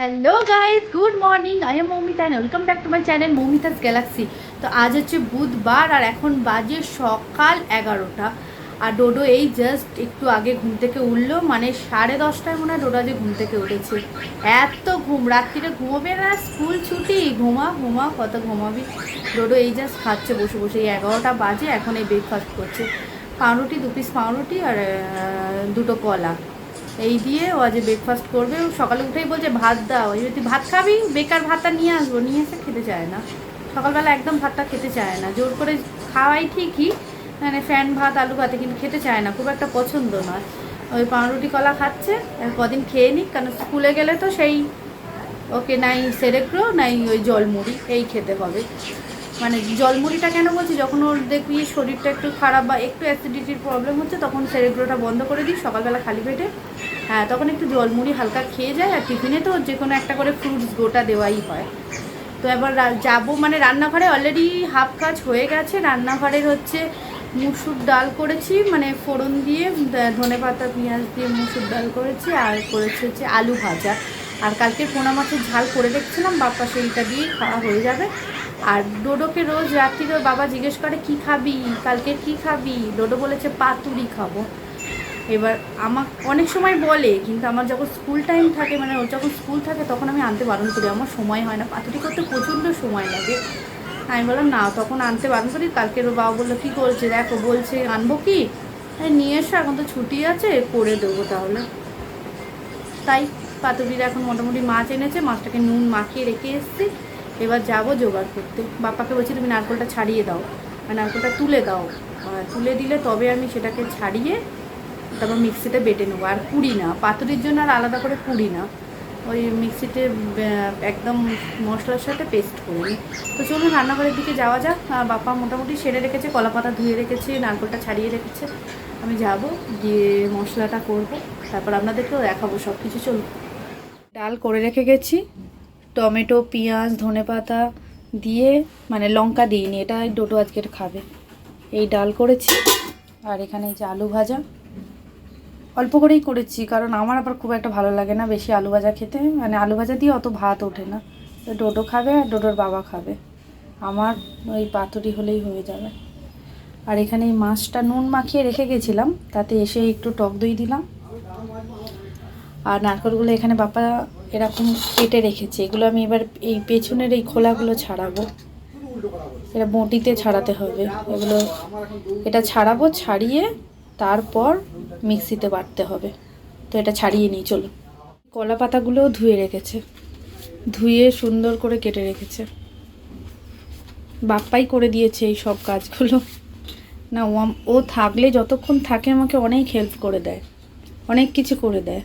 Hello guys good morning I am Moumita and welcome back to my channel Moumita's galaxy তো আজ হচ্ছে বুধবার আর এখন বাজে সকাল এগারোটা। আর ডোডো এই জাস্ট একটু আগে ঘুম থেকে উঠল মানে সাড়ে দশটায় মনে হয় ডোডো আজকে ঘুম থেকে উঠেছে। এত ঘুম, রাত্রিরে ঘুমোবে না, স্কুল ছুটি, ঘুমা ঘুমা, কত ঘুমাবি। ডোডো এই জাস্ট খাচ্ছে, বসে বসে। এই এগারোটা বাজে, এখন এই ব্রেকফাস্ট করছে। পাউরুটি, দু পিস পাউরুটি আর দুটো কলা। এই দিয়ে ও আজ ব্রেকফাস্ট করবে। ও সকালে উঠেই বলছে, ভাত দাও। তুই ভাত খাবি, বেকার ভাতটা নিয়ে আসব। নিয়ে এসে খেতে চায় না। সকালবেলা একদম ভাতটা খেতে চায় না। জোর করে খাওয়াই ঠিকই মানে ফ্যান, ভাত, আলু ভাতে, কিন্তু খেতে চায় না। খুব একটা পছন্দ নয়। ওই পাউরুটি কলা খাচ্ছে। আর কদিন খেয়ে নিক, কারণ স্কুলে গেলে তো সেই, ওকে নাই সেরেগ্রো নাই ওই জলমুড়ি, এই খেতে হবে। মানে জলমুড়িটা কেন বলছি? যখন ওর দেখবি শরীরটা একটু খারাপ বা একটু অ্যাসিডিটির প্রবলেম হচ্ছে, তখন সেরেগ্রোটা বন্ধ করে দিই, সকালবেলা খালি পেটে। হ্যাঁ তখন একটু জলমুড়ি হালকা খেয়ে যায় আর টিফিনে তো যে কোনো একটা করে ফ্রুটস গোটা দেওয়াই হয়। তো এবার যাব মানে রান্নাঘরে অলরেডি হাফ কাজ হয়ে গেছে। রান্নাঘরের হচ্ছে মুসুর ডাল করেছি মানে ফোড়ন দিয়ে ধনে পাতা, পেঁয়াজ দিয়ে মুসুর ডাল করেছি আর করেছি হচ্ছে আলু ভাজা। আর কালকে পোনা মাছের ঝাল করে দেখছিলাম, বাপ্পা সেইটা দিয়েই খাওয়া হয়ে যাবে। আর ডোডোকে রোজ রাত্রিরে বাবা জিজ্ঞেস করে, কি খাবি? কালকে কি খাবি? ডোডো বলেছে, পাতুরি খাব। এবার আমার অনেক সময় বলে, কিন্তু আমার যখন স্কুল টাইম থাকে মানে ওর যখন স্কুল থাকে, তখন আমি আনতে বারণ করি। আমার সময় হয় না। পাতুরি করতে প্রচণ্ড সময় লাগে। আমি বললাম, না, তখন আনতে বারণ করি। কালকে ওর বাবা বলল, কী করছে? দেখো, বলছে, আনব কি? "এই নিয়ে এসো, এখন তো ছুটি আছে, করে দেবো তাহলে। তাই পাতুরির এখন মোটামুটি মাছ এনেছে, মাছটাকে নুন মাখিয়ে রেখে এসেছি। এবার যাব জোগাড় করতে। বাপাকে বলছি, তুমি নারকোলটা ছাড়িয়ে দাও, আর নারকোলটা তুলে দাও। তুলে দিলে তবে আমি সেটাকে ছাড়িয়ে তারপর মিক্সিতে বেটে নেব। আর কুড়ি না, পাতুরির জন্য আর আলাদা করে কুড়ি না। ওই মিক্সিতে একদম মশলার সাথে পেস্ট করে নিই। তো চলুন, রান্নাঘরের দিকে যাওয়া যাক। বাপ্পা মোটামুটি সেরে রেখেছে কলা পাতা ধুয়ে রেখেছে, নারকোলটা ছাড়িয়ে রেখেছে। আমি যাব, গিয়ে মশলাটা করব, তারপর আপনাদেরকেও দেখাবো সব কিছু চলুন। ডাল করে রেখে গেছি। টমেটো, পেঁয়াজ, ধনেপাতা দিয়ে মানে লঙ্কা দিইনি এটা ডোটো আজকের খাবে। এই ডাল করেছি, আর এখানে এই যে আলু ভাজা। অল্প করেই করেছি, কারণ আমার আবার খুব একটা ভালো লাগে না বেশি আলু ভাজা খেতে। মানে আলু ভাজা দিয়ে অত ভাত ওঠে না। ডোডো খাবে আর ডোডোর বাবা খাবে। আমার ওই পাতুরি হলেই হয়ে যাবে। আর এখানে এই মাছটা নুন মাখিয়ে রেখে গেছিলাম, তাতে এসে একটু টক দই দিলাম। আর নারকেলগুলো এখানে বাপা এরকম কেটে রেখেছে। এগুলো আমি এবার এই পেছনের এই খোলাগুলো ছাড়াবো। এটা বটিতে ছাড়াতে হবে। এগুলো এটা ছাড়াবো, ছাড়িয়ে তারপর মিক্সিতে বাটতে হবে। তো এটা ছাড়িয়ে নিই চলো কলা পাতাগুলোও ধুয়ে রেখেছে। ধুয়ে সুন্দর করে কেটে রেখেছে। বাপ্পাই করে দিয়েছে এই সব কাজগুলো। না, ও থাকলে যতক্ষণ থাকে আমাকে অনেক হেল্প করে দেয়। অনেক কিছু করে দেয়।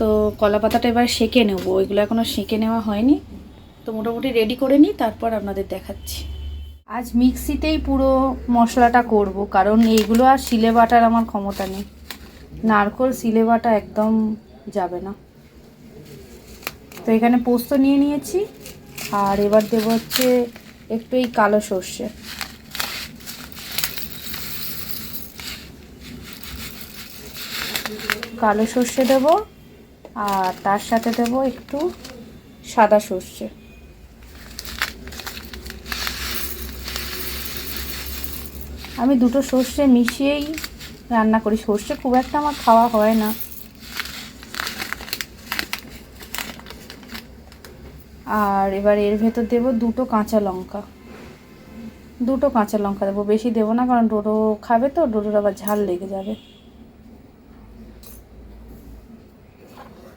তো কলা পাতাটা এবার সেঁকে নেব। ওইগুলো এখনও সেঁকে নেওয়া হয়নি। তো মোটামুটি রেডি করে নিই, তারপর আপনাদের দেখাচ্ছি। আজ মিক্সিতেই পুরো মশলাটা করব, কারণ এইগুলো আর শিলে বাটার আমার ক্ষমতা নেই। নারকোল, শিলে বাটা একদম যাবে না। তো এখানে পোস্ত নিয়ে নিয়েছি, আর এবার দেবো হচ্ছে একটু এই কালো সর্ষে। কালো সর্ষে দেব আর তার সাথে দেব একটু সাদা সর্ষে। আমি দুটো সর্ষে মিশিয়েই রান্না করি। সর্ষে খুব একটা আমার খাওয়া হয় না। আর এবার এর ভেতর দেব দুটো কাঁচা লঙ্কা। দুটো কাঁচা লঙ্কা দেবো। বেশি দেবো না, কারণ ডোডো খাবে তো, ডোডোর আবার ঝাল লেগে যাবে।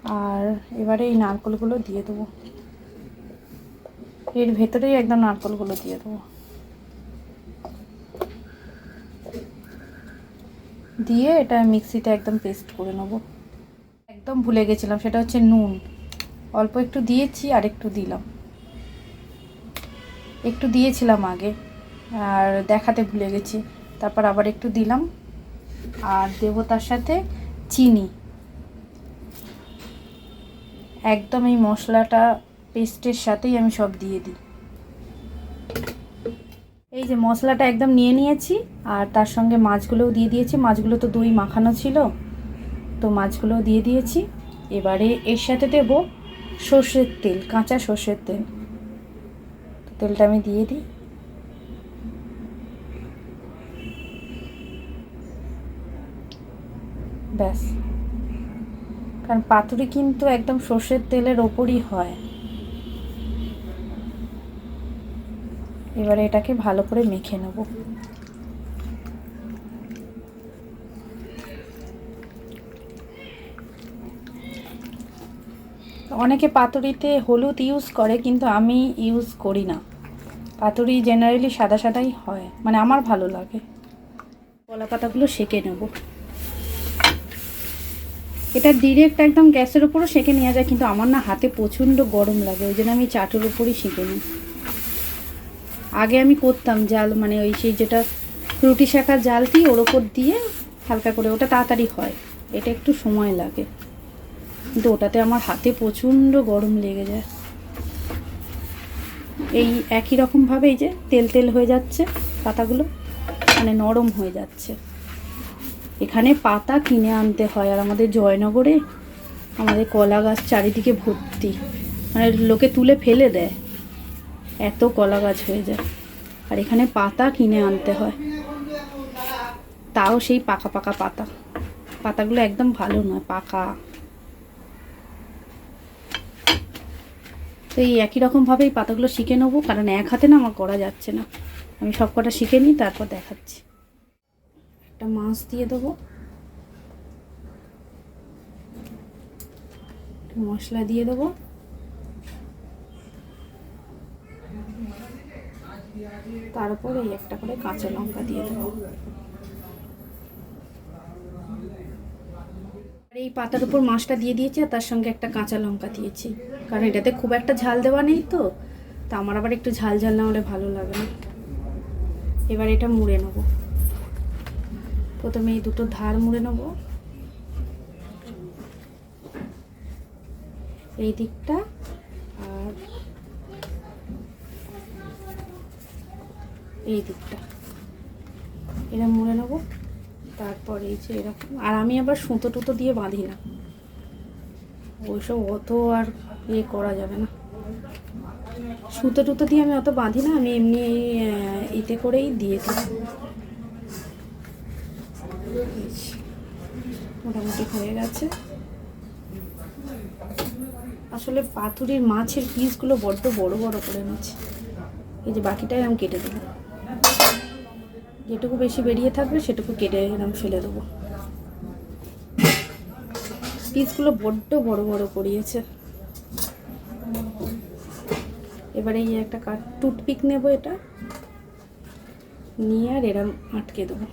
আর এবারে এই নারকলগুলো দিয়ে দেবো। এর ভেতরেই একদম নারকলগুলো দিয়ে দেবো। দিয়ে এটা মিক্সিতে একদম পেস্ট করে নেব। একদম ভুলে গেছিলাম, সেটা হচ্ছে নুন। অল্প একটু দিয়েছি, আর একটু দিলাম। একটু দিয়েছিলাম আগে, আর দেখাতে ভুলে গেছি। তারপর আবার একটু দিলাম। আর দেবো তার সাথে চিনি। একদম এই মশলাটা পেস্টের সাথেই আমি সব দিয়ে দিই। এই যে মশলাটা একদম নিয়ে নিয়েছি, আর তার সঙ্গে মাছগুলোও দিয়ে দিয়েছি। মাছগুলো তো দই মাখানো ছিল, তো মাছগুলোও দিয়ে দিয়েছি। এবারে এর সাথে দেব সর্ষের তেল, কাঁচা সর্ষের তেল। তেলটা আমি দিয়ে দিই। ব্যাস। কারণ পাতুরি কিন্তু একদম সর্ষের তেলের ওপরই হয়। এবারে এটাকে ভালো করে মেখে নেব। অনেকে পাতুরিতে হলুদ ইউজ করে, কিন্তু আমি ইউজ করি না। পাতুরি জেনারেলি সাদা সাদাই হয় মানে আমার ভালো লাগে। কলা পাতাগুলো সেকে নেব। এটা ডিরেক্ট একদম গ্যাসের উপরও সেকে নেওয়া যায়, কিন্তু আমার না হাতে প্রচণ্ড গরম লাগে, ওই জন্য আমি চাটুর উপরই শিখে নিই। আগে আমি করতাম জাল মানে ওই সেই যেটা রুটি শাখার জালটি ওর ওপর দিয়ে হালকা করে, ওটা তাড়াতাড়ি হয়, এটা একটু সময় লাগে। কিন্তু ওটাতে আমার হাতে প্রচণ্ড গরম লেগে যায়। এই একই রকমভাবে এই যে তেল তেল হয়ে যাচ্ছে, পাতাগুলো মানে নরম হয়ে যাচ্ছে। এখানে পাতা কিনে আনতে হয় আর আমাদের জয়নগরে আমাদের কলা গাছ চারিদিকে ভর্তি। মানে লোকে তুলে ফেলে দেয়। এত কলা গাছ হয়ে যায়। আর এখানে পাতা কিনে আনতে হয়। তাও সেই পাকা পাকা পাতা। পাতাগুলো একদম ভালো নয়, পাকা। তো এই একই রকমভাবেই পাতাগুলো শিখে নেব, কারণ এক হাতে না আমার করা যাচ্ছে না। আমি সব কটা শিখে নিই, তারপর দেখাচ্ছি। একটা মাছ দিয়ে দেবো। মশলা দিয়ে দেবো। তারপর একটা করে কাঁচা লঙ্কা দিয়ে দেবো। এই পাতার উপর মাছটা দিয়ে দিয়েছি আর তার সঙ্গে একটা কাঁচা লঙ্কা দিয়েছি। কারণ এটাতে খুব একটা ঝাল দেওয়া নেই তো, তা আমার আবার একটু ঝাল ঝাল না হলে ভালো লাগে না। এবার এটা মুড়ে নেব। প্রথমে এই দুটো ধার মুড়ে নেব। এই দিকটা আর এই দিকটা। এটা মুড়ে নেব, তারপর এই যে এরকম। আর আমি আবার সুতো টুতো দিয়ে বাঁধি না। ওইসব অত আর ইয়ে করা যাবে না। সুতো টুতো দিয়ে আমি অত বাঁধি না, আমি এমনি এতে করেই দিয়ে দিই বেশ, মোটামুটি হয়ে গেছে। আসলে পাথুরির মাছের পিসগুলো বড্ড বড় বড় করে নিচ্ছে। এই যে বাকিটাই আমি কেটে দেবো। যেটুকু বেশি বেরিয়ে থাকবে, সেটুকু কেটে এরকম ফেলে দেবো। পিসগুলো বড্ড বড় বড় করিয়েছে। এবারে এই একটা কাঠ টুথপিক নেব এটা। নিয়ে আর এরম আটকে দেবো।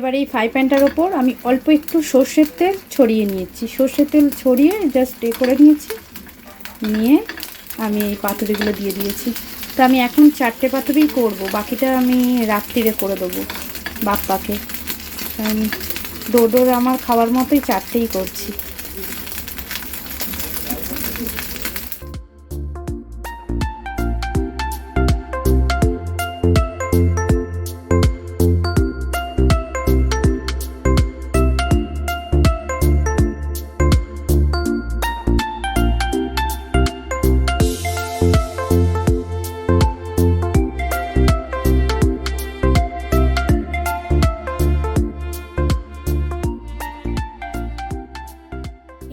এবার এই ফ্রাই প্যানটার ওপর আমি অল্প একটু সর্ষের তেল ছড়িয়ে নিয়েছি। সর্ষের তেল ছড়িয়ে জাস্ট এ করে নিয়েছি। নিয়ে আমি এই পাতুরিগুলো দিয়ে দিয়েছি। তো আমি এখন চারটে পাতুরিই করব, বাকিটা আমি রাত্রিরে করে দেবো বাপ্পাকে। কারণ ডোডোর আমার খাওয়ার মতোই চারটেই করছি।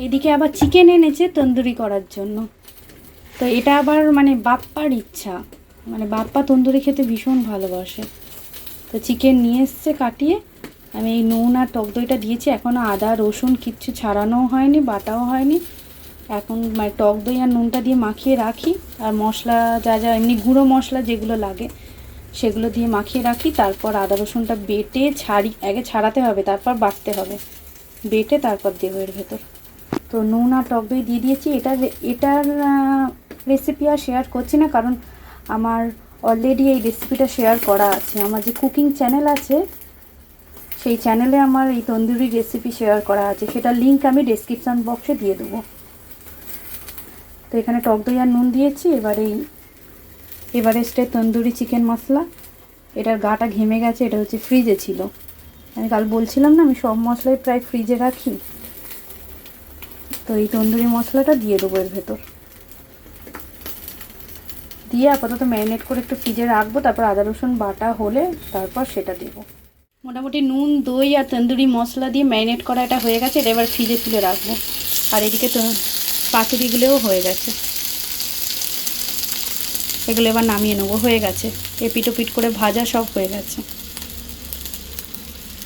এদিকে আবার চিকেন এনেছে তন্দুরি করার জন্য। তো এটা আবার মানে বাপ্পার ইচ্ছা। মানে বাপ্পা তন্দুরি খেতে ভীষণ ভালোবাসে। তো চিকেন নিয়ে এসছে কাটিয়ে। আমি এই নুন আর টক দইটা দিয়েছি এখনও আদা, রসুন কিচ্ছু ছাড়ানোও হয়নি, বাটাও হয়নি। এখন মানে টক দই আর নুনটা দিয়ে মাখিয়ে রাখি। আর মশলা যা যা, এমনি গুঁড়ো মশলা যেগুলো লাগে, সেগুলো দিয়ে মাখিয়ে রাখি। তারপর আদা, রসুনটা বেটে ছাড়ি, আগে ছাড়াতে হবে, তারপর বাটতে হবে। বেটে তারপর দেবো এর ভেতর। তো নুন আর টক দই দিয়ে দিয়েছি। এটার এটার রেসিপি আর শেয়ার করছি না কারণ আমার অলরেডি এই রেসিপিটা শেয়ার করা আছে। আমার যে কুকিং চ্যানেল আছে, সেই চ্যানেলে আমার এই তন্দুরি রেসিপি শেয়ার করা আছে। সেটার লিঙ্ক আমি ডেসক্রিপশন বক্সে দিয়ে দেবো। তো এখানে টক দই আর নুন দিয়েছি। এবারে এই এভারেস্টের তন্দুরি চিকেন মশলা। এটার গাটা ঘেমে গেছে, এটা হচ্ছে ফ্রিজে ছিল। আমি কাল বলছিলাম না, আমি সব মশলাই প্রায় ফ্রিজে রাখি। তো এই তন্দুরি মশলাটা দিয়ে দেবো এর ভেতর। দিয়ে আপাতত ম্যারিনেট করে একটু ফ্রিজে রাখব, তারপর আদা, রসুন বাটা হলে তারপর সেটা দেবো। মোটামুটি নুন, দই আর তন্দুরি মশলা দিয়ে ম্যারিনেট করা এটা হয়ে গেছে, এটা এবার ফ্রিজে তুলে রাখব। আর এদিকে তো পাতুরিগুলোও হয়ে গেছে। এগুলো এবার নামিয়ে নেব, হয়ে গেছে। এপিট ওপিট করে ভাজা সব হয়ে গেছে।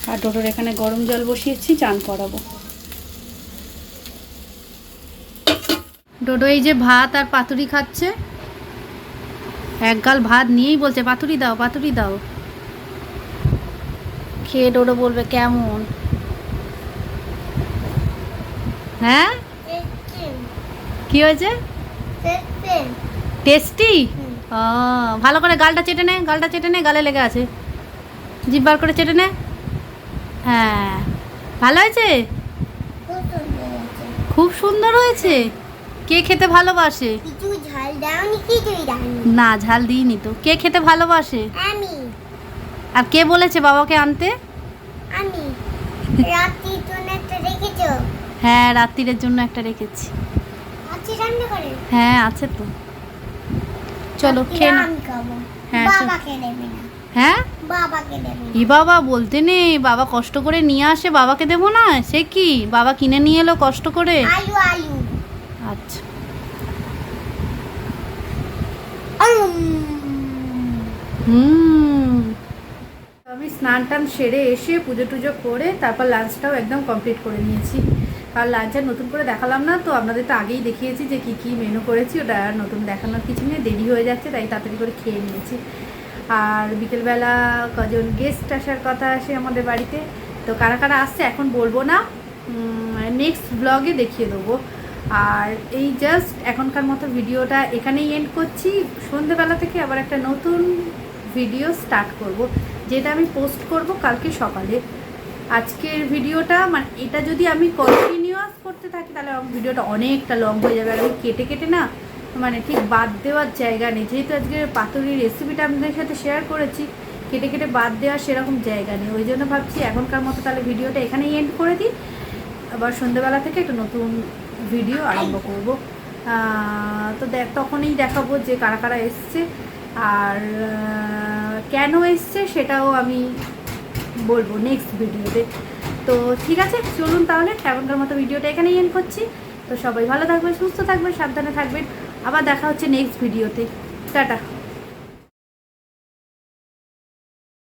আর ডোটোর এখানে গরম জল বসিয়েছি, চান করাবো। ডোডো এই যে ভাত আর পাতুরি খাচ্ছে। এক গাল ভাত নিয়েই বলছে পাতুরি দাও পাতুরি দাও। খেয়ে ডোডো বলবে কেমন? হ্যাঁ? কি হয়েছে? টেস্টি? ও ভালো করে গালটা চেটে নে গালটা চেটে নে গালে লেগে আছে। জিভ বার করে চেটে নে। হ্যাঁ। ভালো হয়েছে। খুব সুন্দর হয়েছে। কে খেতে ভালোবাসে? কিছু ঝাল দাওনি কিছুই দাওনি। না ঝাল দিইনি তো। কে খেতে ভালোবাসে? আমি। আর কে বলেছে বাবাকে আনতে? আমি। রাত্রি জন্য একটা রেখেছো? হ্যাঁ রাত্রিরের জন্য একটা রেখেছি। আজকে রান্না করে? হ্যাঁ আছে তো। চলো খেয়ে হ্যাঁ, চল। বাবাকে দেবে না। হ্যাঁ? বাবাকে দেবে ই বাবা বলতে নেই। বাবা কষ্ট করে নিয়ে আসে বাবাকে দেবো না? সে কি? বাবা কিনে নিয়ে এলো কষ্ট করে? আলু আলু। আচ্ছা। হুম আমি স্নান টান সেরে এসে পুজো টুজো করে তারপর লাঞ্চটাও একদম কমপ্লিট করে নিয়েছি। আর লাঞ্চ আর নতুন করে দেখালাম না, তো আপনাদের তো আগেই দেখিয়েছি যে কী কী মেনু করেছি, ওটা আর নতুন দেখানোর কিছু নিয়ে দেরি হয়ে যাচ্ছে, তাই তাড়াতাড়ি করে খেয়ে নিয়েছি। আর বিকেলবেলা কজন গেস্ট আসার কথা আসে আমাদের বাড়িতে, তো কারা কারা আসছে এখন বলব না নেক্সট ব্লগে দেখিয়ে দেবো। আর এই জাস্ট এখনকার মতো ভিডিওটা এখানেই এন্ড করছি। সন্ধেবেলা থেকে আবার একটা নতুন ভিডিও স্টার্ট করব, যেটা আমি পোস্ট করব কালকে সকালে। আজকের ভিডিওটা মানে এটা যদি আমি কন্টিনিউয়াস করতে থাকি, তাহলে আমার ভিডিওটা অনেকটা লং হয়ে যাবে। আর আমি কেটে কেটে না মানে ঠিক বাদ দেওয়ার জায়গা নেই। যেহেতু আজকে পাতুরির রেসিপিটা আপনাদের সাথে শেয়ার করেছি, কেটে কেটে বাদ দেওয়ার সেরকম জায়গা নেই। ওই জন্য ভাবছি এখনকার মতো তাহলে ভিডিওটা এখানেই এন্ড করে দিই। আবার সন্ধ্যেবেলা থেকে একটা নতুন ভিডিও আরম্ভ করব। তো দেখ, তখনই দেখাবো যে কারা কারা এসছে। আর কেন এসছে সেটাও আমি বলব নেক্সট ভিডিওতে তো। ঠিক আছে, চলুন তাহলে। এখনকার মতো ভিডিওটা এখানেই এন্ড করছি। তো সবাই ভালো থাকবে সুস্থ থাকবে সাবধানে থাকবেন। আবার দেখা হচ্ছে নেক্সট ভিডিওতে টাটা।